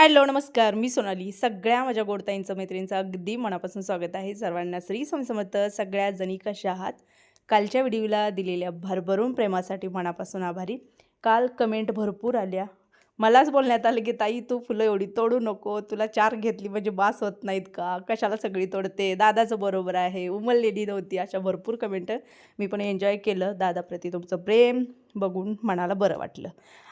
Hello नमस्कार. मी सोनाली. सगळ्या माझ्या गोडताईंचं मैत्रिणींचं अगदी मनापासून स्वागत आहे. सर्वांना श्री समसमत समर्थ. सगळ्या जणी कशा आहात? कालच्या व्हिडिओला दिलेल्या भरभरून प्रेमासाठी मनापासून आभारी. काल कमेंट भरपूर आल्या. मलाच बोलण्यात आलं की ताई तू फुलं एवढी तोडू नको. तुला चार घेतली म्हणजे बास होत नाहीत का? कशाला सगळी तोडते? दादाचं बरोबर आहे. उमललेली नव्हती. अशा भरपूर कमेंट मी पण एन्जॉय केलं. दादाप्रती तुमचं प्रेम बघून मनाला बरं वाटलं.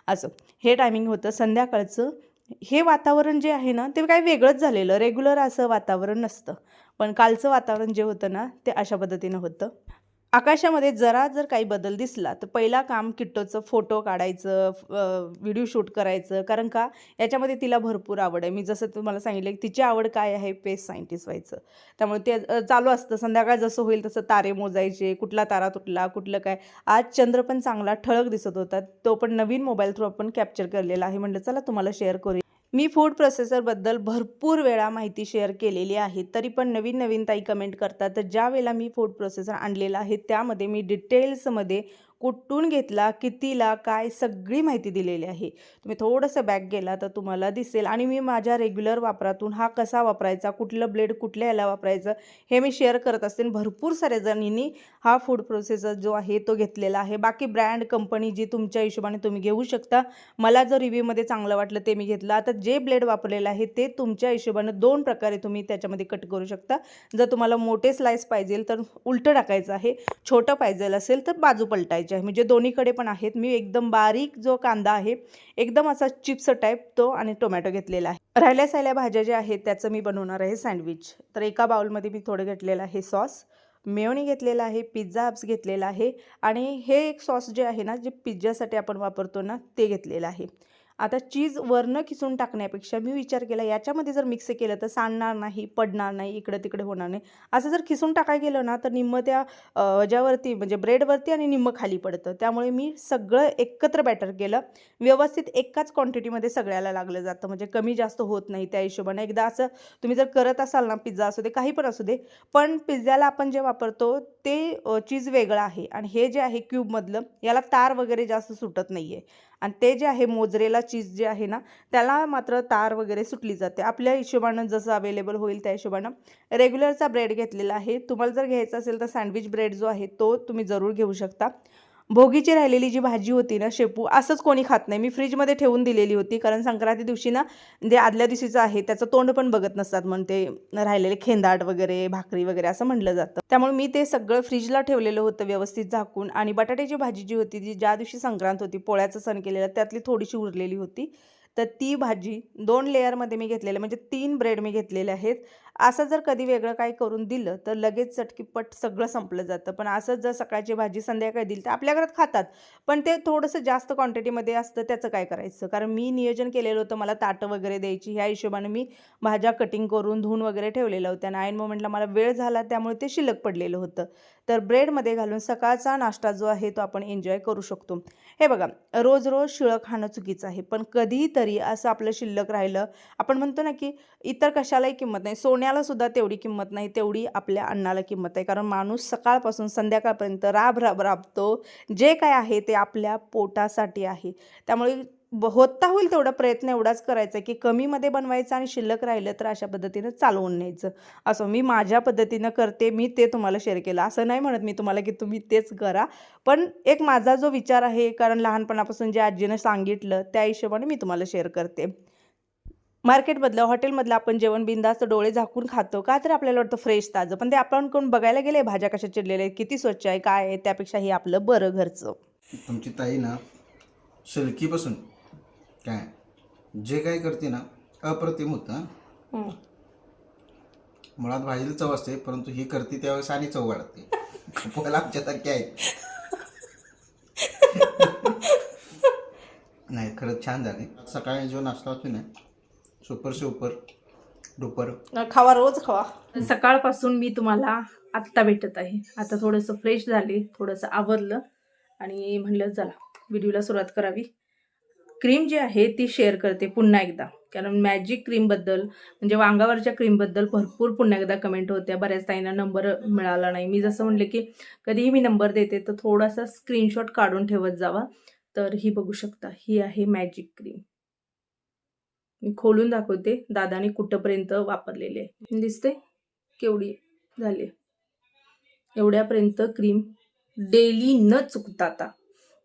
असं. हे टायमिंग होतं संध्याकाळचं. हे वातावरण जे आहे ना ते काही वेगळंच झालेलं. रेग्युलर असं वातावरण नसतं. पण कालचं वातावरण जे होतं ना ते अशा पद्धतीनं होतं. आकाशामध्ये जरा जर काही बदल दिसला तर पहिला काम किट्टोचं फोटो काढायचं व्हिडिओ शूट करायचं. कारण का? याच्यामध्ये तिला भरपूर आवड आहे. मी जसं तुम्हाला सांगितलं की तिची आवड काय आहे? पेस सायंटिस्ट व्हायचं. त्यामुळे ते चालू असतं. संध्याकाळ जसं होईल तसं तारे मोजायचे कुठला तारा तुटला कुठलं काय. आज चंद्र पण चांगला ठळक दिसत होता. तो पण नवीन मोबाईल थ्रू आपण कॅप्चर केलेला आहे. म्हणलं चला तुम्हाला शेअर करूया. मी फूड प्रोसेसरबद्दल भरपूर वेळा माहिती शेअर केलेली आहे. तरी पण नवीन नवीन ताई कमेंट करतात तर ज्या वेळेला मी फूड प्रोसेसर आणलेला आहे त्यामध्ये मी डिटेल्समध्ये कुठून घेतला कितीला काय सगळी माहिती दिलेली आहे. तुम्ही थोडंसं बॅक गेला तर तुम्हाला दिसेल. आणि मी माझ्या रेग्युलर वापरातून हा कसा वापरायचा कुठलं ब्लेड कुठल्या याला वापरायचं हे मी शेअर करत असते. आणि भरपूर साऱ्या जणींनी हा फूड प्रोसेसर जो आहे तो घेतलेला आहे. बाकी ब्रँड कंपनी जी तुमच्या हिशोबाने तुम्ही घेऊ शकता. मला जर रिव्ह्यूमध्ये चांगलं वाटलं ते मी घेतलं. आता जे ब्लेड वापरलेलं आहे ते तुमच्या हिशोबाने दोन प्रकारे तुम्ही त्याच्यामध्ये कट करू शकता. जर तुम्हाला मोठे स्लाइस पाहिजे तर उलटं टाकायचं आहे. छोटं पाहिजे असेल तर बाजू पलटायची. आहे. म्हणजे दोन्हीकडे पण आहेत. मी एकदम बारीक जो कांदा आहे एकदम असा चिप्स टाईप तो आणि टोमॅटो घेतलेला आहे. राहिल्या सायल्या भाज्या ज्या आहेत त्याचं मी बनवणार आहे सँडविच. तर एका बाउलमध्ये मी थोडं घेतलेलं आहे सॉस. मेवणी घेतलेला आहे पिझ्झा हब्स घेतलेला आहे आणि हे एक सॉस जे आहे ना जे पिझ्झासाठी आपण वापरतो ना ते घेतलेलं आहे. आता चीज वरनं खिसून टाकण्यापेक्षा मी विचार केला याच्यामध्ये जर मिक्स केलं तर सांडणार नाही पडणार नाही इकडं तिकडे होणार नाही. असं जर खिसून टाकाय गेलं ना तर निम्म त्या ज्यावरती म्हणजे ब्रेडवरती आणि निम्म खाली पडतं. त्यामुळे मी सगळं एकत्र बॅटर केलं. व्यवस्थित एकाच क्वांटिटीमध्ये सगळ्याला लागलं जातं. म्हणजे कमी जास्त होत नाही त्या हिशोबाने. एकदा असं तुम्ही जर करत असाल ना पिझ्झा असू दे काही पण असू दे पण पिझ्झ्याला आपण जे वापरतो ते चीज वेगळं आहे. आणि हे जे आहे क्यूबमधलं याला तार वगैरे जास्त सुटत नाही आहे आणि ते जे आहे मोजरेला चीज जे आहे ना त्याला मात्र तार वगैरे सुटली जाते. आपल्या हिशोबानं जसं अवेलेबल होईल त्या हिशोबानं. रेग्युलरचा ब्रेड घेतलेला आहे. तुम्हाला जर घ्यायचा असेल तर सँडविच ब्रेड जो आहे तो तुम्ही जरूर घेऊ शकता. भोगीची राहिलेली जी भाजी होती ना शेपू असंच कोणी खात नाही. मी फ्रीजमध्ये ठेवून दिलेली होती कारण संक्रांती दिवशी ना जे आदल्या दिवशीचं आहे त्याचं तोंड पण बघत नसतात म्हणून ते राहिलेले खेंदाट वगैरे भाकरी वगैरे असं म्हटलं जातं. त्यामुळे मी ते सगळं फ्रीजला ठेवलेलं होतं व्यवस्थित झाकून. आणि बटाट्याची भाजी जी होती जी ज्या दिवशी संक्रांत होती पोळ्याचा सण केलेला त्यातली थोडीशी उरलेली होती. तर ती भाजी दोन लेअरमध्ये मी घेतलेलं म्हणजे तीन ब्रेड मी घेतलेले आहेत. असं जर कधी वेगळं काही करून दिलं तर लगेच चटकीपट सगळं संपलं जातं. पण असंच जर सकाळची भाजी संध्याकाळी दिली तर आपल्या घरात खातात. पण ते थोडंसं जास्त क्वांटिटीमध्ये असतं त्याचं काय करायचं? कारण मी नियोजन केलेलं होतं मला ताटं वगैरे द्यायची. ह्या हिशोबाने मी भाज्या कटिंग करून धुवून वगैरे ठेवलेलं होत्या आणि ऐन मोमेंटला मला वेळ झाला त्यामुळे ते शिल्लक पडलेलं होतं. तर ब्रेडमध्ये घालून सकाळचा नाश्ता जो आहे तो आपण एन्जॉय करू शकतो. हे बघा रोज रोज शिळं खाणं चुकीचं आहे. पण कधीतरी असं आपलं शिल्लक राहिलं आपण म्हणतो ना की इतर कशालाही किंमत नाही. सोन्याला सुद्धा तेवढी किंमत नाही तेवढी आपल्या अन्नाला किंमत आहे कारण माणूस सकाळपासून संध्याकाळपर्यंत राब राब राबतो. जे काय आहे ते आपल्या पोटासाठी आहे. त्यामुळे होता होईल तेवढा प्रयत्न एवढाच करायचा की कमीमध्ये बनवायचं आणि शिल्लक राहिलं तर अशा पद्धतीनं चालवून न्यायचं. असं मी माझ्या पद्धतीनं करते मी ते तुम्हाला शेअर केलं. असं नाही म्हणत मी तुम्हाला की तुम्ही तेच करा. पण एक माझा जो विचार आहे कारण लहानपणापासून जे आजीनं सांगितलं त्या हिशोबाने मी तुम्हाला शेअर करते. मार्केटमधलं हॉटेलमधलं आपण जेवण बिंदास्त डोळे झाकून खातो का तर आपल्याला वाटतं फ्रेश ताजं. पण ते आपण कोण बघायला गेले भाज्या कशा चिरलेल्या आहेत किती स्वच्छ आहे काय आहे त्यापेक्षा हे आपलं बरं घरचं. तुमची ताई ना शिलकीपासून काय? जे काय करते ना अप्रतिम होतं हं. मुळात भाजीला चव असते परंतु ही करते त्यावेळेस आणि चव वाढते. पोहायला आमच्यासारखी आहेत. नाही खरंच छान झाले. सकाळी जो नाश्ता होतो ना सुपर सुपर डुपर. खावा रोज खावा. सकाळपासून मी तुम्हाला आत्ता भेटत आहे. आता थोडंसं फ्रेश झाले थोडंसं आवरलं आणि म्हणलं चला व्हिडिओला सुरुवात करावी. क्रीम जी आहे ती शेअर करते पुन्हा एकदा. कारण मॅजिक क्रीमबद्दल म्हणजे वांगावरच्या क्रीमबद्दल भरपूर पुन्हा एकदा कमेंट होत्या. बऱ्याच ताईंना नंबर मिळाला नाही. मी जसं म्हणले की कधीही मी नंबर देते तर थोडासा स्क्रीनशॉट काढून ठेवत जावा. तर ही बघू शकता ही आहे मॅजिक क्रीम मी खोलून दाखवते. दादाने कुठंपर्यंत वापरलेली आहे. दिसते केवढी झाली एवढ्यापर्यंत क्रीम डेली न चुकता आता.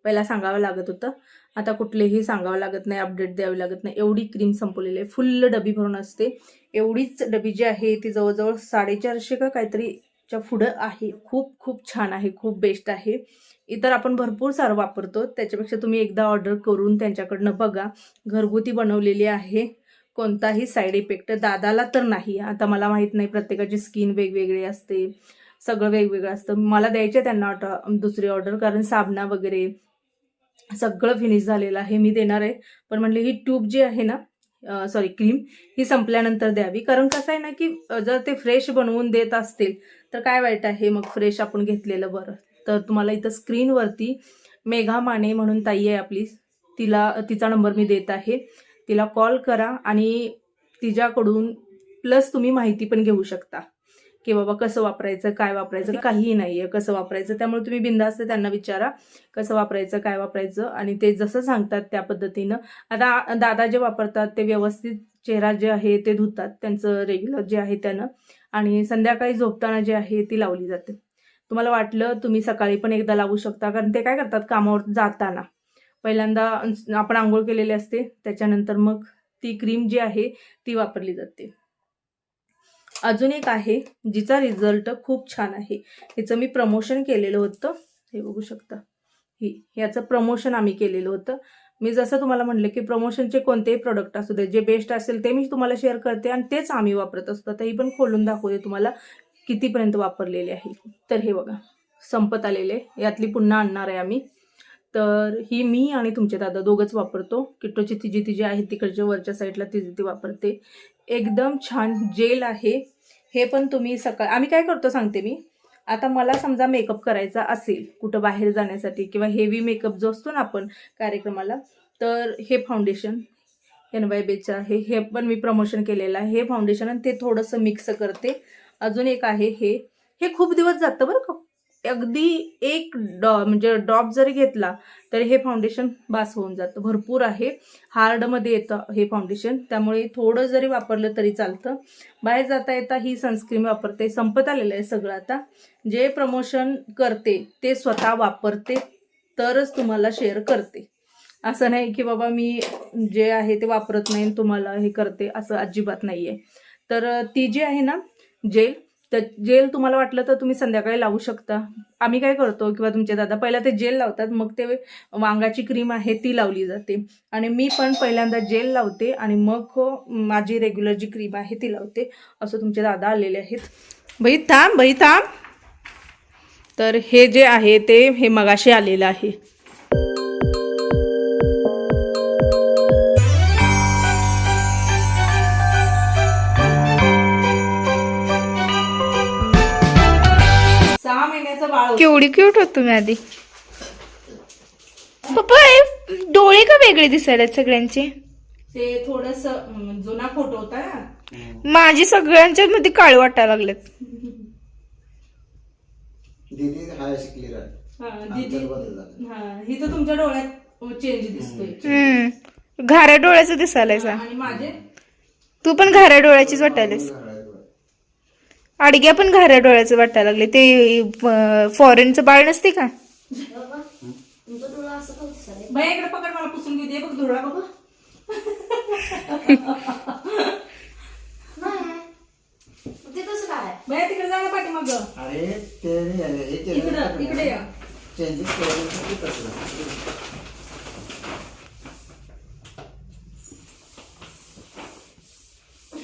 पहिला सांगावं लागत होतं. आता कुठलेही सांगावं लागत नाही अपडेट द्यावी लागत नाही. एवढी क्रीम संपवलेली आहे. फुल्ल डबी भरून असते. एवढीच डबी जी आहे ती जवळजवळ साडेचारशे का काहीतरीच्या पुढं आहे. खूप खूप छान आहे. खूप बेस्ट आहे. इतर आपण भरपूर सारं वापरतो. त्याच्यापेक्षा तुम्ही एकदा ऑर्डर करून त्यांच्याकडनं बघा. घरगुती बनवलेली आहे. कोणताही साईड इफेक्ट दादाला तर नाही. आता मला माहीत नाही प्रत्येकाची स्किन वेगवेगळी असते. सगळं वेगवेगळं असतं. मला द्यायचे त्यांना ऑर्डर दुसरी ऑर्डर कारण साबणा वगैरे सगळं फिनिश झालेलं आहे मी देणार आहे. पण म्हणले ही ट्यूब जी आहे ना सॉरी क्रीम ही संपल्यानंतर द्यावी. कारण कसं आहे ना की जर ते फ्रेश बनवून देत असतील तर काय वाईट आहे? मग फ्रेश आपण घेतलेलं बरं. तर तुम्हाला इथं स्क्रीनवरती मेघा माने म्हणून ताई आहे आपली. तिला तिचा नंबर मी देत आहे. तिला कॉल करा आणि तिच्याकडून प्लस तुम्ही माहिती पण घेऊ शकता. की बाबा कसं वापरायचं काय वापरायचं काहीही नाही आहे कसं वापरायचं. त्यामुळे तुम्ही बिंदास्त त्यांना विचारा कसं वापरायचं काय वापरायचं आणि ते जसं सांगतात त्या पद्धतीनं. आता दादा जे वापरतात ते व्यवस्थित चेहरा जे आहे ते धुतात त्यांचं रेग्युलर जे आहे त्यानं. आणि संध्याकाळी झोपताना जे आहे ती लावली जाते. तुम्हाला वाटलं तुम्ही सकाळी पण एकदा लावू शकता कारण ते काय करतात कामावर जाताना. पहिल्यांदा आपण आंघोळ केलेली असते त्याच्यानंतर मग ती क्रीम जी आहे ती वापरली जाते. अजून एक आहे जिचा रिझल्ट खूप छान आहे. हिचं मी प्रमोशन केलेलं होतं. हे बघू शकता. ही याचं प्रमोशन आम्ही केलेलं होतं. मी जसं तुम्हाला म्हणलं की प्रमोशनचे कोणतेही प्रोडक्ट असू दे जे बेस्ट असेल ते मी तुम्हाला शेअर करते आणि तेच आम्ही वापरत असतो. तर ही पण खोलून दाखवते तुम्हाला कितीपर्यंत वापरलेले आहे. तर हे बघा संपत आलेले. यातली पुन्हा आणणार आहे आम्ही. तर ही मी आणि तुमचे दादा दोघंच वापरतो. किट्टोची तिजी तिजी आहे तिकडच्या वरच्या साईडला तिची ती वापरते. एकदम छान जेल आहे. हे पण तुम्ही सकाळ आम्ही काय करतो सांगते मी? आता मला समजा मेकअप करायचा असेल कुठं बाहेर जाण्यासाठी किंवा हेवी मेकअप जो असतो ना आपण कार्यक्रमाला तर हे फाउंडेशन एन वाय बेचं आहे हे पण मी प्रमोशन केलेलं आहे. हे फाउंडेशन आणि ते थोडंसं मिक्स करते. अजून एक आहे हे. हे खूप दिवस जातं बरं का? अगदी एक डॉ म्हणजे ड्रॉप जरी घेतला तरी हे फाउंडेशन बास होऊन जातं. भरपूर आहे. हार्डमध्ये येतं हे फाउंडेशन त्यामुळे थोडं जरी वापरलं तरी चालतं. बाहेर जाता येता ही सनस्क्रीन वापरते. संपत आलेलं आहे सगळं आता. जे प्रमोशन करते ते स्वतः वापरते तरच तुम्हाला शेअर करते. असं नाही की बाबा मी जे आहे ते वापरत नाही आणि तुम्हाला हे करते असं अजिबात नाही आहे तर ती जी आहे ना जेल तर जेल तुम्हाला वाटलं तर तुम्ही संध्याकाळी लावू शकता. आम्ही काय करतो किंवा तुमचे दादा पहिला ते जेल लावतात मग ते वांगाची क्रीम आहे ती लावली जाते. आणि मी पण पहिल्यांदा जेल लावते आणि मग हो, माझी रेग्युलर जी क्रीम आहे ती लावते. असं तुमचे दादा आलेले आहेत. बाई थांब बाई थांब. तर हे जे आहे ते हे मगाशी आलेलं आहे. केवढी क्यूट होत तुम्ही आधी. पप्पा हे डोळे का वेगळे दिसायला सगळ्यांचे? ते थोडस जुना फोटो होता ना. माझी सगळ्यांच्या मध्ये काळे वाटायला लागलेत. दीदी हाय शिकली राह हा, दीदी. तर तुमच्या डोळ्यात चेंज दिसतोय. हम्म. घाऱ्या डोळ्याचं आणि माझे? तू पण घाऱ्या डोळ्याचीच वाटायलास. अडग्या पण घाऱ्या डोळ्याचं वाटायला लागले. ते फॉरेनचं बाळ नसते का? बाई इकडे पकड मला पुसून घेते बघ धुळा बघ. बाई तिकडे जा ना पाठीमाग. अरे ते हे इकडं इकडे या चेंजेस केलं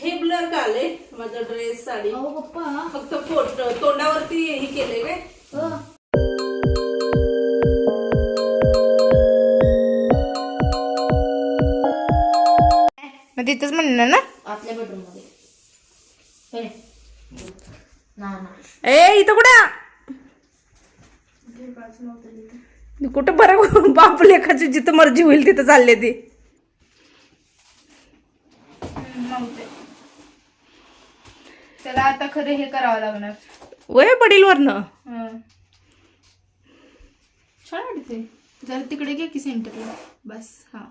हे ब्लर का आले माझा ड्रेस साडी? फक्त फोटो तोंडावरती हे केलंय काय मग तिथंच म्हणणार ना? आतल्या बेडरूममध्ये. हे. ना ना. ए इथं कुठे? कुठं बरं? बाप लेखाची जिथं मर्जी होईल तिथं चालले ते. त्याला आता खरं हे करावं लागणार? वय पडील वरनं. छान वाटते जरा तिकडे घे की सेंटरला. बस हा.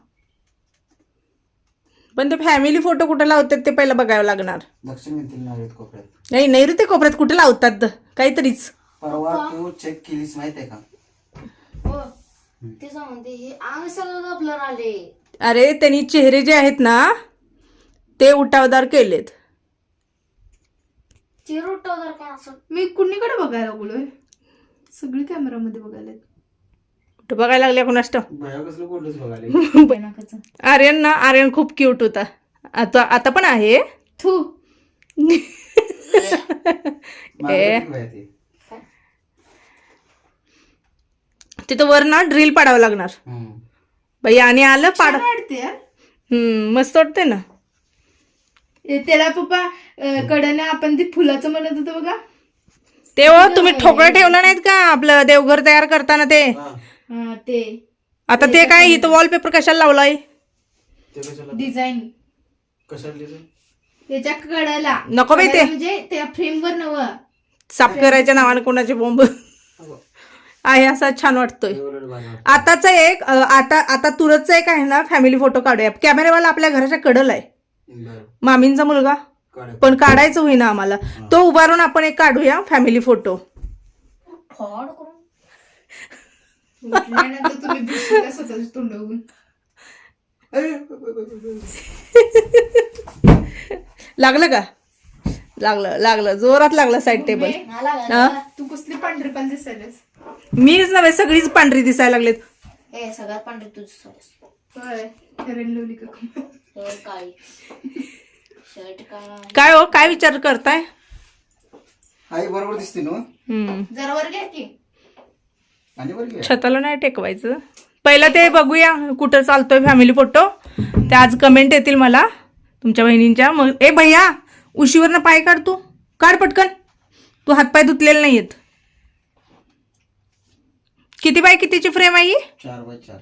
पण ते फॅमिली फोटो कुठे लावतात ते पहिलं बघावं लागणार. कोपऱ्यात. नाही नाही रे ते कोपऱ्यात कुठे लावतात काहीतरीच. परवा तू चेक केलीस माहीत आहे का? हो. ते सांगते हे अंग सगळं ब्लर आले अरे त्यांनी चेहरे जे आहेत ना ते उठावदार केलेत. चिरोटवदार काय असं? मी कुणीकडे बघायला लागलोय? सगळी कॅमेरामध्ये बघायला कुठं बघायला लागले कोणाष्ट भया कसलं कोणतंच बघाले आर्यन ना आर्यन खूप क्यूट होता. आता आता पण आहे. थू. तिथं वर ना ड्रिल पाडावं लागणार. बाई आणि आलं पाड वाटते हम्म मस्त वाटते ना. ए, त्याला पप्पा कडने आपण ते फुलाचं म्हणत होतो बघा. ते हो तुम्ही ठोकळं ठेवलं नाहीत का आपलं देवघर तयार करताना ते? हा. ते. आता ते काय इथं वॉलपेपर कशाला लावलाय? डिझाईन त्याच्या कडाला. नको बाई ते. म्हणजे त्या फ्रेम वर नव. साफ करायच्या नावाने कोणाचे बोंब? आहे असा छान वाटतोय. आताच एक आता आता तुरतचा एक आहे ना फॅमिली फोटो काढूया. कॅमेरावाला आपल्या घराच्या कडल आहे. मामींचा मुलगा? पण काढायचं होईना आम्हाला. तो उभारून आपण एक काढूया फॅमिली फोटो लागलं का? लागलं लागलं. जोरात लागलं साईड टेबल? तू कसली पांढरी दिसायलास? मीच नव्हे सगळीच पांढरी दिसायला लागलेत. ए सगळ्यात पांढरे तुझ होय काय? हो काय विचार करताय? आई बरोबर दिसते ना हम्म. जरा वर घ्या की. आणि बरं घे. छताला नाही टेकवायचं. पहिलं ते बघूया कुठं चालतोय फॅमिली फोटो ते आज कमेंट येतील मला तुमच्या बहिणींच्या. मग ए भैया उशीवरनं पाय काढ तू. काढ पटकन. तू हातपाय धुतलेले नाहीयेत. किती बाय कितीची फ्रेम आहे ही? चार बाय चार.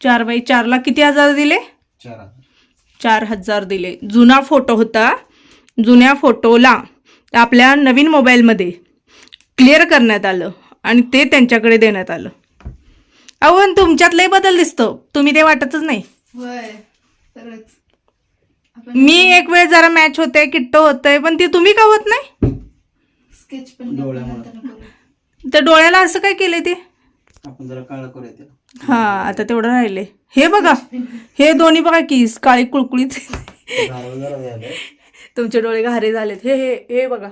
चार बाय चारला किती हजार दिले? चार हजार. चार हजार दिले. जुना फोटो होता. जुन्या फोटोला आपल्या नवीन मोबाईलमध्ये क्लिअर करण्यात आलं आणि ते त्यांच्याकडे देण्यात आलं. अहो पण तुमच्यात लय बदल दिसतो. तुम्ही ते वाटतच नाही. मी एक वेळ जरा मॅच होते किट्टो होतंय पण ते तुम्ही का होत नाही? स्केच पण डोळ्यामुळं. नंतर करू. तर डोळ्याला असं काय केलंय ते? आपण जरा काळं करूया हा आता तेवढं राहिले. हे बघा हे दोन्ही बघा की काळी कुळकुळीत. तुमचे डोळे घारे झालेत. हे हे हे बघा.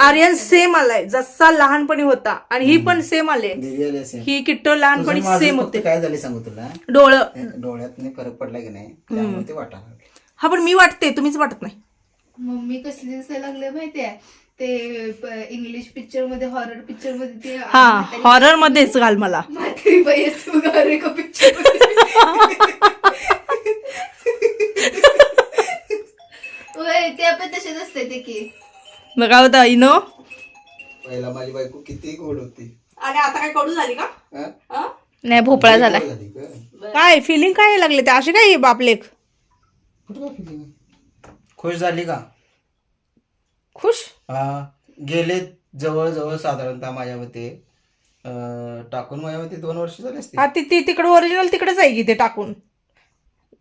आर्यन सेम आलाय जसा लहानपणी होता आणि ही पण सेम आले. ही किट्टो लहानपणी सेम होते. काय झाले सांगू तुला? डोळं. डोळ्यात नाही फरक पडला की नाही. हा पण मी वाटते तुम्हीच वाटत नाही. मम्मी कसली दिसायला लागले माहितीये? ते इंग्लिश पिक्चरमध्ये हॉरर पिक्चरमध्ये ते हा हॉरर मध्येच घाल मला. म्हातारी बाई असते बघा पिक्चर ते आपण तसेच असते ते की. बघा होता इनो पहिला माझी बायको किती गोड होती. आणि आता काय कडू झाली का? हा? नाही भोपळा झाला. गोड झाली का? काय फिलिंग काय लागले? ते असे काय बापलेक कुठं काय feeling? खुश झाली का? खुश? हा गेले जवळ जवळ साधारणतः माझ्या मते अं, टाकून माझ्या मते दोन वर्ष झाले असते हा ती ती तिकडे ओरिजिनल तिकडेच आहे की ते टाकून?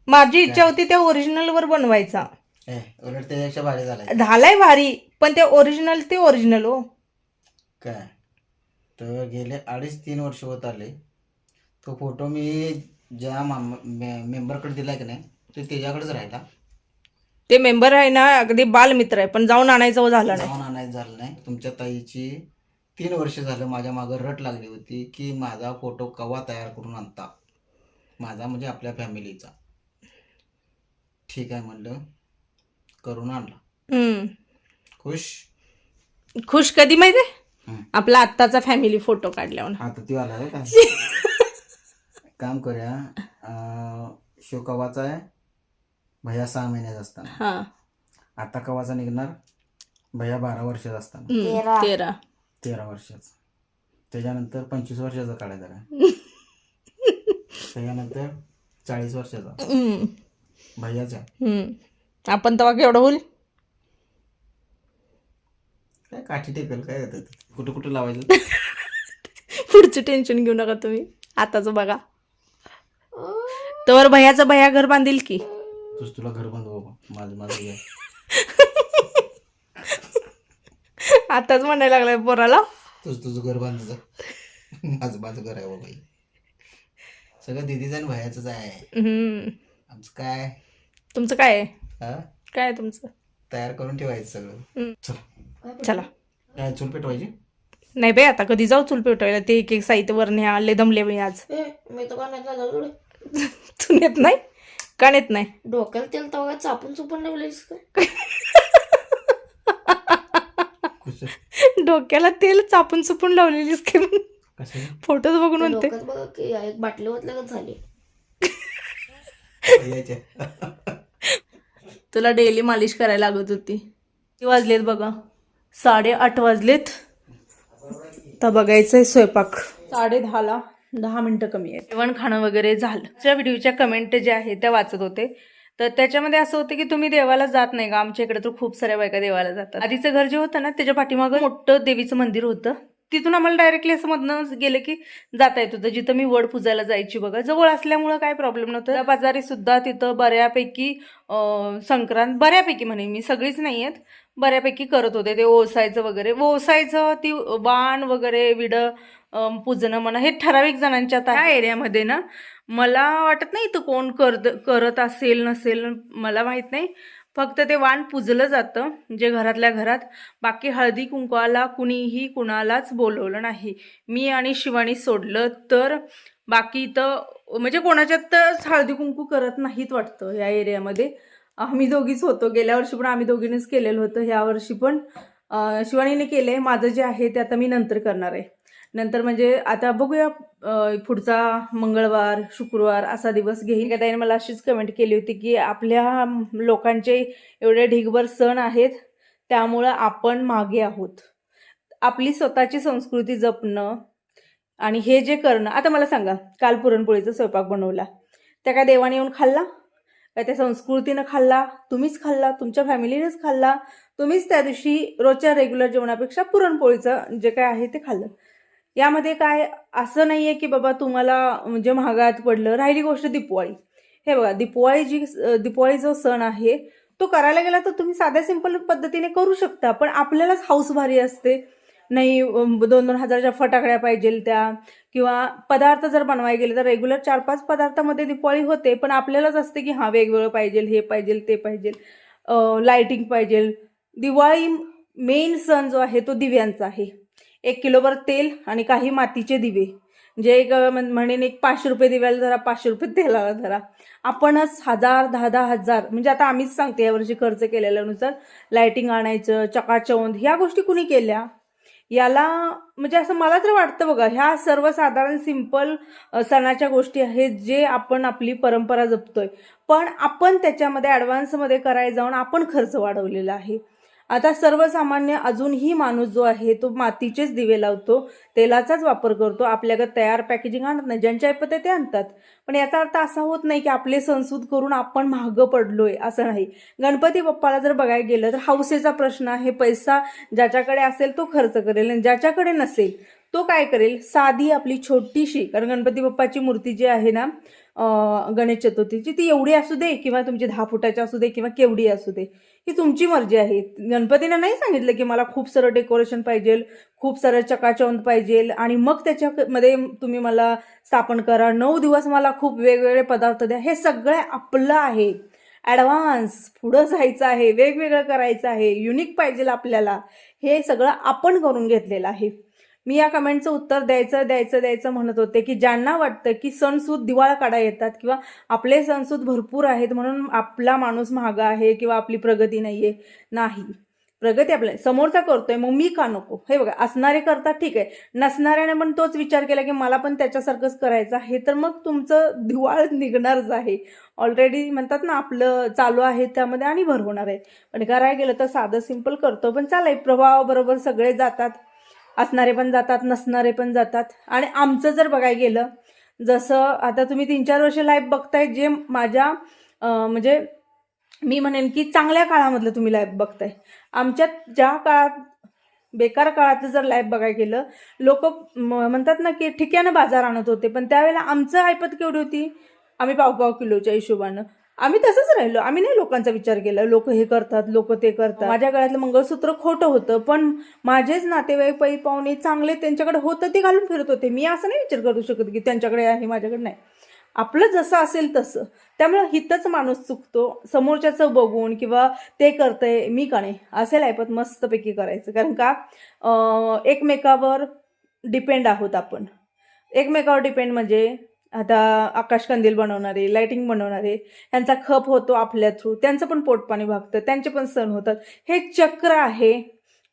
माझी इच्छा होती त्या ओरिजिनल वर बनवायचा. उलट त्याच्यापेक्षा भारी झालाय. झालाय भारी पण ते ओरिजिनल ते ओरिजिनल हो. काय? तर गेले अडीच तीन वर्ष होत आले. तो फोटो मी ज्या मेंबरकडे दिला की नाही तो त्याच्याकडेच राहिला. ते मेंबर आहे ना अगदी बालमित्र आहे पण जाऊन आणायचं झालं नाही. जाऊन आणायचं झालं नाही. तुमच्या ताईची तीन वर्ष झालं माझ्या मागं रट लागली होती की माझा फोटो कवा तयार करून आणता? माझा म्हणजे आपल्या फॅमिलीचा. ठीक आहे म्हणलं करून आणला. हम्म. खुश? खुश कधी माहितीये? हम्म. आपला आत्ताचा फॅमिली फोटो काढल्यावर. आता ती आला काम करूया. शो कवाचा आहे? भैया सहा महिन्याचा असताना. हा. आता कवाचा निघणार? भैया बारा वर्षाचा असताना. हम्म, तेरा. तेरा. वर्षाचा. त्याच्यानंतर पंचवीस वर्षाचा काढायचा काय त्याच्यानंतर चाळीस वर्षाचा. हम्म, भैयाचा. हम्म. आपण तेव्हा केवढं होईल? काय काठी टेकल काय येतं ते? कुठं कुठं लावायचं? पुढचं टेन्शन घेऊ नका तुम्ही. आताच बघा. तर भैयाचं भैया घर बांधील की? तुझ तुला घर बांधू बाबा. माझं माझं घर. आताच म्हणायला लागलाय पोराला. तुझ तुझं घर बांधू जा. माझं माझं घर आहे बाबा हे. सगळं दिदीचं आणि भयाचंच आहे. हम्म. आमचं काय? तुमचं काय आहे? हा? काय आहे तुमचं? तयार करून ठेवायचं सगळं. हम्म. चल. चला. काय चूल पेटवायची? नाही बाई आता कधी जाऊ चूल पेटवायला? ते एक एक साहित्य वरणे आले दमले बाई आज. मी तर काय नाही तू नेत नाही? का नेत नाही. डोक्याला तेल तवा चापून चुपून लावलेस काय? डोक्याला तेल चापून चुपून लावलेलीस की फोटोज बघून म्हणते. डोक्यात बघा की एक बाटली ओतल्या झाली. तुला डेली मालिश करायला लागत होती. किती वाजलेत बघा? साडे आठ वाजलेत. तर बघायचंय स्वयंपाक. साडे दहाला दहा मिनटं कमी आहे जेवण खाणं वगैरे झालं. त्या व्हिडिओच्या कमेंट ज्या आहे त्या वाचत होते. तर त्याच्यामध्ये असं होतं की तुम्ही देवाला जात नाही का आमच्या इकडे तर खूप साऱ्या बायका देवाला जातात. आधीचं घर जे होतं ना त्याच्या पाठीमागं मोठं देवीचं मंदिर होतं. तिथून आम्हाला डायरेक्टली असं मधनं गेलं की जाता येत होतं. जिथं मी वड पूजायला जायची बघा. जवळ असल्यामुळं काय प्रॉब्लेम नव्हतं. त्या बाजारी सुद्धा तिथं बऱ्यापैकी संक्रांत बऱ्यापैकी म्हणे मी. सगळीच नाही आहेत. बऱ्यापैकी करत होते. ते ओसायचं वगैरे. ओसायचं ती बाण वगैरे विडं पूजणं म्हणा हे ठराविक जणांच्या त्या एरियामध्ये ना मला वाटत नाही इथं कोण करत करत असेल नसेल मला माहीत नाही. फक्त ते वाण पूजलं जातं जे घरातल्या घरात. बाकी हळदी कुंकवाला कुणीही कुणालाच बोलवलं नाही. मी आणि शिवानी सोडलं तर बाकी इथं म्हणजे कोणाच्यातच हळदी कुंकू करत नाहीत वाटतं या एरियामध्ये. आम्ही दोघीच होतो. गेल्या वर्षी पण आम्ही दोघींनीच केलेलं होतं. ह्या वर्षी पण शिवानीने केले माझं जे आहे ते आता मी नंतर करणार आहे. नंतर म्हणजे आता बघूया पुढचा मंगळवार शुक्रवार असा दिवस घेईन का त्याने मला अशीच कमेंट केली होती की आपल्या लोकांचे एवढे ढिगभर सण आहेत त्यामुळं आपण मागे आहोत. आपली स्वतःची संस्कृती जपणं आणि हे जे करणं आता मला सांगा काल पुरणपोळीचा स्वयंपाक बनवला. त्या काय देवाने येऊन खाल्ला? काय त्या संस्कृतीनं खाल्ला? तुम्हीच खाल्ला? तुमच्या फॅमिलीनेच खाल्ला? तुम्हीच त्या दिवशी रोजच्या रेग्युलर जेवणापेक्षा पुरणपोळीचं जे काय आहे ते खाल्लं. यामध्ये काय असं नाही आहे की बाबा तुम्हाला म्हणजे महागात पडलं. राहिली गोष्ट दिपवाळी. हे बघा दिपवाळी जी दिपवाळी जो सण आहे तो करायला गेला तर तुम्ही साध्या सिंपल पद्धतीने करू शकता पण आपल्यालाच हाऊस भारी असते. नाही दोन दोन हजाराच्या फटाकड्या पाहिजे त्या किंवा पदार्थ जर बनवायला गेले तर रेग्युलर चार पाच पदार्थामध्ये दिपाळी होते पण आपल्यालाच असते की हां वेगवेगळं पाहिजे हे पाहिजे ते पाहिजे. लाइटिंग पाहिजे. दिवाळी मेन सण जो आहे तो दिव्यांचा आहे. एक किलोभर तेल आणि काही मातीचे दिवे. जे एक म्हण- म्हणेन एक पाचशे रुपये दिव्याला धरा पाचशे रुपये तेलाला धरा. आपणच हजार दहा दहा हजार म्हणजे आता आम्हीच सांगते यावर्षी खर्च केलेल्यानुसार लायटिंग आणायचं चकाचौंद ह्या गोष्टी कुणी केल्या? याला म्हणजे असं मला तर वाटतं बघा ह्या सर्वसाधारण सिंपल सणाच्या गोष्टी आहेत जे आपण आपली परंपरा जपतोय. पण आपण त्याच्यामध्ये ॲडव्हान्समध्ये करायला जाऊन आपण खर्च वाढवलेला आहे. आता सर्वसामान्य अजूनही माणूस जो आहे तो मातीचेच दिवे लावतो तेलाचाच वापर करतो आपल्याकडे तयार पॅकेजिंग आणत नाही ज्यांच्या ऐपत ते आणतात. पण याचा अर्थ असा होत नाही की आपले संस्कृत करून आपण महागं पडलोय असं नाही. गणपती बाप्पाला जर बघायला गेलं तर हौसेचा प्रश्न आहे पैसा ज्याच्याकडे असेल तो खर्च करेल आणि ज्याच्याकडे नसेल तो काय करेल? साधी आपली छोटीशी कारण गणपती बाप्पाची मूर्ती जी आहे ना गणेश चतुर्थीची ती एवढी असू दे किंवा तुमची दहा फुटाची असू दे किंवा केवढी असू दे. ही तुमची मर्जी आहे. गणपतीने नाही सांगितलं की मला खूप सारं डेकोरेशन पाहिजे खूप सारं चकाचौंद पाहिजे आणि मग त्याच्यामध्ये तुम्ही मला स्थापन करा. नऊ दिवस मला खूप वेगवेगळे पदार्थ द्या. हे सगळं आपलं आहे. ॲडव्हान्स पुढं जायचं आहे वेगवेगळं करायचं आहे युनिक पाहिजे आपल्याला. हे सगळं आपण करून घेतलेलं आहे. मी या कमेंटचं उत्तर द्यायचं द्यायचं द्यायचं म्हणत होते की ज्यांना वाटतं की सणसूद दिवाळा काढा येतात किंवा आपले सणसूद भरपूर आहेत म्हणून आपला माणूस महागा आहे किंवा आपली प्रगती नाही आहे नाही. प्रगती आपल्या समोरचा करतोय मग मी का नको? हे बघा असणारे करतात ठीक आहे. नसणाऱ्याने पण तोच विचार केला की मला पण त्याच्यासारखंच करायचं आहे. तर मग तुमचं दिवाळ निघणारच आहे. ऑलरेडी म्हणतात ना आपलं चालू आहे त्यामध्ये आणि भर होणार आहे. पण करायला गेलं तर साधं सिंपल करतो. पण चालेल प्रभावाबरोबर सगळे जातात. असणारे पण जातात नसणारे पण जातात. आणि आमचं जर बघायला गेलं जसं आता तुम्ही तीन चार वर्ष लाईव्ह बघताय जे माझ्या म्हणजे मी म्हणेन की चांगल्या काळामधलं तुम्ही लाईव्ह बघताय. आमच्या ज्या काळात बेकार काळात जर लाईव्ह बघायला गेलं लोक म्हणतात ना की ठिकाणं बाजार आणत होते. पण त्यावेळेला आमचं ऐपत केवढी होती? आम्ही पाव पाव किलोच्या हिशोबानं. आम्ही तसंच राहिलो. आम्ही नाही लोकांचा विचार केला. लोक हे करतात लोक ते करतात. माझ्या गळ्यातलं मंगळसूत्र खोटं होतं पण माझेच नातेवाईक पै पाहुणे चांगले त्यांच्याकडे होतं ते घालून फिरत होते. मी असं नाही विचार करू शकत की त्यांच्याकडे आहे माझ्याकडे नाही. आपलं जसं असेल तसं. त्यामुळं हितच माणूस चुकतो. समोरच्याचं बघून किंवा ते करतंय मी का नाही? असेल ऐपत मस्तपैकी करायचं. कारण का? एकमेकावर डिपेंड आहोत आपण. एकमेकावर डिपेंड म्हणजे आता आकाशकंदील बनवणारे लाइटिंग बनवणारे यांचा खप होतो आपल्या थ्रू त्यांचं पण पोटपाणी भागतं त्यांचे पण सण होतात. हे चक्र आहे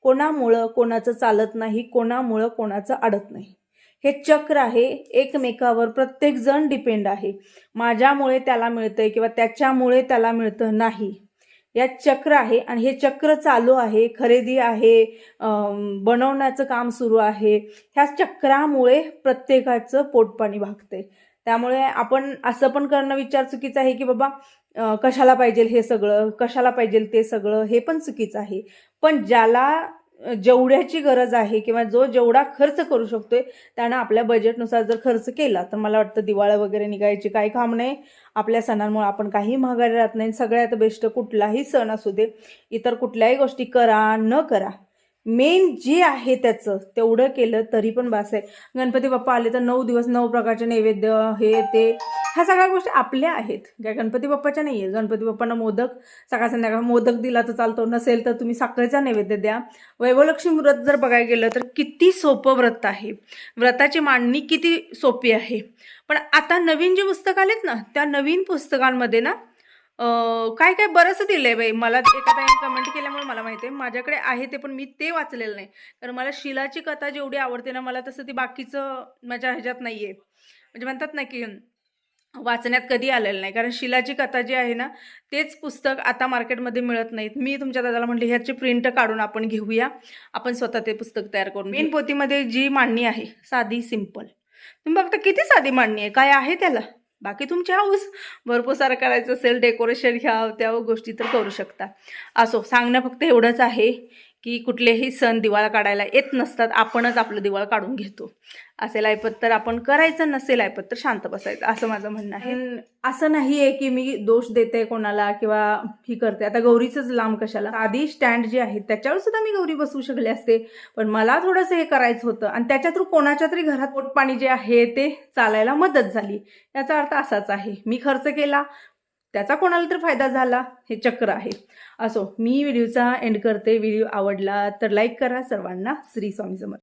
कोणामुळं कोणाचं चालत नाही कोणामुळं कोणाचं अडत नाही. हे चक्र आहे एकमेकावर प्रत्येकजण डिपेंड आहे. माझ्यामुळे त्याला मिळतंय किंवा त्याच्यामुळे त्याला मिळतं नाही. या चक्र आहे आणि हे चक्र चालू आहे खरेदी आहे बनवण्याचं काम सुरू आहे. ह्या चक्रामुळे प्रत्येकाचं पोटपाणी भागतंय. त्यामुळे आपण असं पण करणं विचार चुकीचा आहे की बाबा कशाला पाहिजे हे सगळं कशाला पाहिजे ते सगळं हे पण चुकीचं आहे. पण ज्याला जेवढ्याची गरज आहे किंवा जो जेवढा खर्च करू शकतोय त्यानं आपल्या बजेटनुसार जर खर्च केला तर मला वाटतं दिवाळी वगैरे निघायची काही काम नाही. आपल्या सणांमुळे आपण काही महागारी राहत नाही. सगळ्यात बेस्ट कुठलाही सण असू दे इतर कुठल्याही गोष्टी करा न करा. मेन जे आहे त्याचं तेवढं केलं तरी पण बास आहे. गणपती बाप्पा आले तर नऊ दिवस नऊ प्रकारचे नैवेद्य हे ते ह्या सगळ्या गोष्टी आपल्या आहेत. काय गणपती बाप्पाच्या नाही आहेत गणपती बाप्पांना मोदक सकाळ संध्याकाळ मोदक दिला तर चालतो नसेल तर तुम्ही साखरेचा नैवेद्य द्या. वैभवलक्ष्मी व्रत जर बघायला गेलं तर किती सोपं व्रत आहे. व्रताची मांडणी किती सोपी आहे. पण आता नवीन जे पुस्तक आलेत ना त्या नवीन पुस्तकांमध्ये ना काय काय बरंच दिलंय बाई. मला एका ताईने कमेंट केल्यामुळे मला माहिती आहे. माझ्याकडे आहे ते पण मी ते वाचलेलं नाही. कारण मला शिलाची कथा जेवढी आवडते ना मला तसं ती बाकीचं माझ्या ह्याच्यात नाही आहे म्हणजे म्हणतात ना की वाचण्यात कधी आलेलं नाही. कारण शिलाची कथा जी आहे ना तेच पुस्तक आता मार्केटमध्ये मिळत नाहीत. मी तुमच्या दादाला म्हटले ह्याची प्रिंट काढून आपण घेऊया. आपण स्वतः ते पुस्तक तयार करून मेन पोथीमध्ये जी मांडणी आहे साधी सिंपल. तुम्ही बघता किती साधी मांडणी आहे? काय आहे त्याला? बाकी तुमची हाऊस. भरपूर सारं करायचं असेल डेकोरेशन ह्या त्या गोष्टी तर करू शकता. असो सांगणं फक्त एवढंच आहे. की कुठलेही सण दिवाळा काढायला येत नसतात आपणच आपलं दिवाळ काढून घेतो. असेल ऐपत तर आपण करायचं नसेल ऐपत तर शांत बसायचं असं माझं म्हणणं आहे. असं नाही आहे की मी दोष देते कोणाला किंवा ही करते. आता गौरीचंच लांब कशाला? आधी स्टँड जे आहे त्याच्यावर सुद्धा मी गौरी बसवू शकले असते. पण मला थोडंसं हे करायचं होतं आणि त्याच्या थ्रू कोणाच्या तरी घरात पोटपाणी जे आहे ते चालायला मदत झाली. याचा अर्थ असाच आहे. मी खर्च केला त्याचा कोणाला तर फायदा झाला हे चक्र आहे. असो मी व्हिडिओचा एंड करते. व्हिडिओ आवडला तर लाईक करा. सर्वांना श्री स्वामी समर्थ.